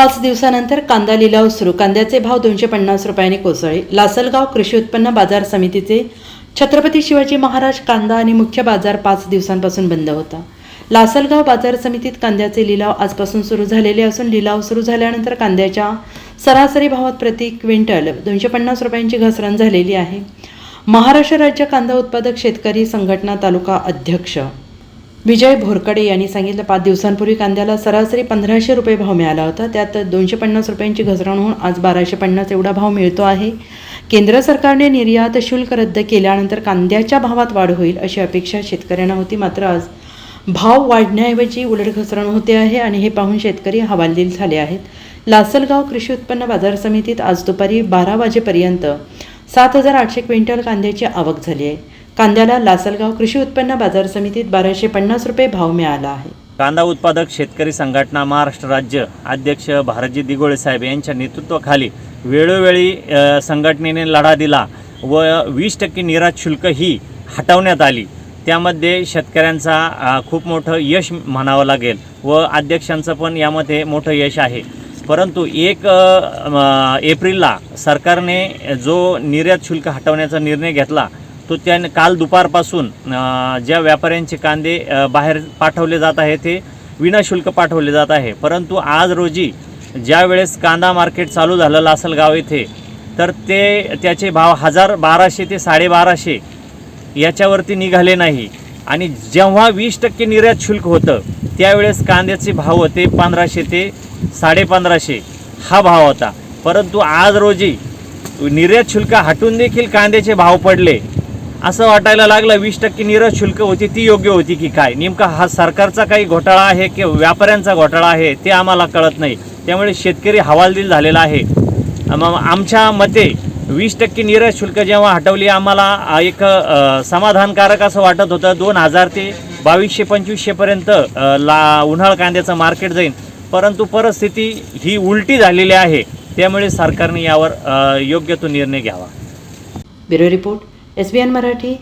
पाच दिवसानंतर कांदा लिलाव सुरू. कांद्याचे भाव दोनशे पन्नास रुपयांनी कोसळले. लासलगाव कृषी उत्पन्न बाजार समितीचे छत्रपती शिवाजी महाराज कांदा आणि मुख्य बाजार पाच दिवसांपासून बंद होता. लासलगाव बाजार समितीत कांद्याचे लिलाव आजपासून सुरू झालेले असून लिलाव सुरू झाल्यानंतर कांद्याच्या सरासरी भावात प्रति क्विंटल दोनशे पन्नास रुपयांची घसरण झालेली आहे. महाराष्ट्र राज्य कांदा उत्पादक शेतकरी संघटना तालुका अध्यक्ष विजय भोरकडे यांनी सांगितलं पाच दिवसांपूर्वी कांद्याला सरासरी पंधराशे रुपये भाव मिळाला होता. त्यात दोनशे पन्नास रुपयांची घसरण होऊन आज बाराशे पन्नास एवढा भाव मिळतो आहे. केंद्र सरकारने निर्यात शुल्क रद्द केल्यानंतर कांद्याच्या भावात वाढ होईल अशी अपेक्षा शेतकऱ्यांना होती. मात्र आज भाव वाढण्याऐवजी उलट घसरण होते आहे आणि हे पाहून शेतकरी हवालदिल झाले आहेत. लासलगाव कृषी उत्पन्न बाजार समितीत आज दुपारी बारा वाजेपर्यंत सात हजार आठशे क्विंटल कांद्याची आवक झाली आहे. कांद्याला लासलगाव कृषी उत्पन्न बाजार समितीत बाराशे पन्नास रुपये भाव मिळाला आहे. कांदा उत्पादक शेतकरी संघटना महाराष्ट्र राज्य अध्यक्ष भारतजी दिगोळे साहेब यांच्या नेतृत्वाखाली वेळोवेळी संघटनेने लढा दिला व वीस टक्के निर्यात शुल्क ही हटवण्यात आली. त्यामध्ये शेतकऱ्यांचा खूप मोठं यश म्हणावं लागेल व अध्यक्षांचं पण यामध्ये मोठं यश आहे. परंतु एक एप्रिलला सरकारने जो निर्यात शुल्क हटवण्याचा निर्णय घेतला तो त्याने काल दुपारपासून ज्या व्यापाऱ्यांचे कांदे बाहेर पाठवले जात आहे ते विनाशुल्क पाठवले जात आहे. परंतु आज रोजी ज्या वेळेस कांदा मार्केट चालू झालं लासलगाव येथे तर ते त्याचे भाव हजार बाराशे ते साडेबाराशे याच्यावरती निघाले नाही. आणि जेव्हा वीस टक्के निर्यात शुल्क होतं त्यावेळेस कांद्याचे भाव होते पंधराशे ते साडेपंधराशे हा भाव होता. परंतु आज रोजी निर्यात शुल्क हटून देखील कांद्याचे भाव पडले. असं वाटायला लागलं वीस टक्के निरज शुल्क होती ती योग्य होती की काय? नेमका हा सरकारचा काही घोटाळा आहे की व्यापाऱ्यांचा घोटाळा आहे ते आम्हाला कळत नाही. त्यामुळे शेतकरी हवालदिल झालेला आहे. मग आमच्या मते वीस टक्के निरज शुल्क जेव्हा हटवली आम्हाला एक समाधानकारक असं वाटत होतं. दोन हजार ते बावीसशे पंचवीसशेपर्यंत ला उन्हाळ कांद्याचं मार्केट जाईल परंतु परिस्थिती ही उलटी झालेली आहे. त्यामुळे सरकारने यावर योग्य तो निर्णय घ्यावा. Bureau report. S B N Marathi